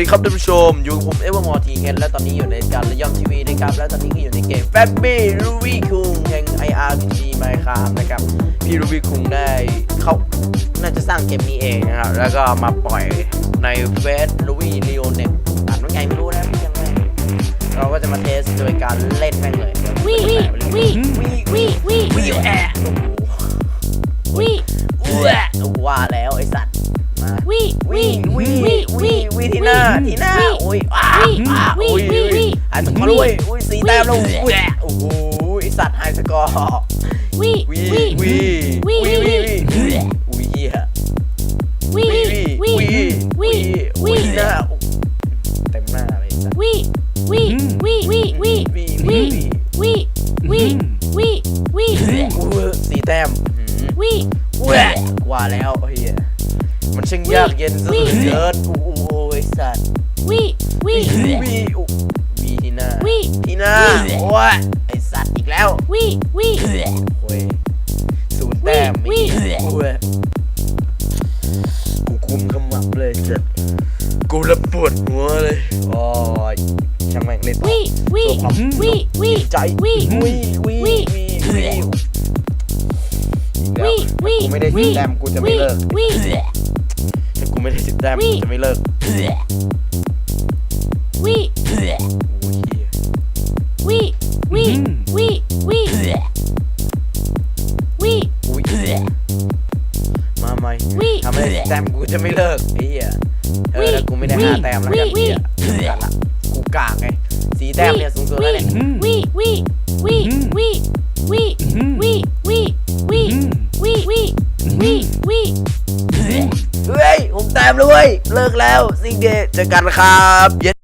ดีครับท่านผู้ชม อยู่กับผมเอเวอร์มอร์ทีเคนและตอนนี้อยู่ในการระยำทีวีนะครับ และตอนนี้ก็อยู่ในเกมแฟบบี้รูบี้คุงแห่ง IRPG Minecraft นะครับ พี่รูบี้คุงได้เขาน่าจะสร้างเกมนี้เองนะครับ แล้วก็มาปล่อยในเฟสรูบี้ลีโอเน็ตอ่านว่าไงไม่รู้นะพี่ยังไงเราก็จะมาเทสโดยการเล่นแม่งเลยวิวิวิวิวิวิวแอะ หน้าที่หน้าอุ้ยอ้าอ้าอุ้ยอุ้ยหายสกอร์ด้วยอุ้ยสีแต้มแล้วอุ้ยโอ้โหไอสัตว์หายสกอร์วิวิวิวิวิวิวิวิอุ้ยเหี้ยวิวิวิวิวิวิวิหน้าเต็มหน้าเลยสัตว์วิวิวิวิวิวิวิวิวิวิวิวิอุ้ยสีแต้มวิอุ้ยว่าแล้วเฮียมันช่างยากเย็นซะเหลือเกินโอ้โห ไอสัตว์วิวิวีวีอุ๊วีที่หน้าวิที่หน้าโอ้ยไอสัตว์อีกแล้ววิวิโอ้ยศูนย์แต้มวิไม่โอ้ยกูคุมขมับเลยสัตว์กูระปวดหัวเลยโอ้ยช่างแม่งเล่นต่อวิวิวิวิใจวิวีวีวีวีวิวิกูไม่ได้สิบแต้มกูจะไม่เลิกวิถ้ากู ไม่ได้สิบแต้มวิกูจะไม่เลิกวิโอ้ยเหี้ยวิวิวิวิวิอุ้ยมาใหม่วิทำไมแต้มกูจะไม่เลิกไอ้เหี้ยเออแล้วกูไม่ได้ห้าแต้มแล้วกันวิเหี้ยกันละกูกากไงสีแต้มเนี่ยสูงสุดแล้วเนี่ย แต้มแล้วเว้ย เลิกแล้วซิงเดย์เจอกันครับเย็น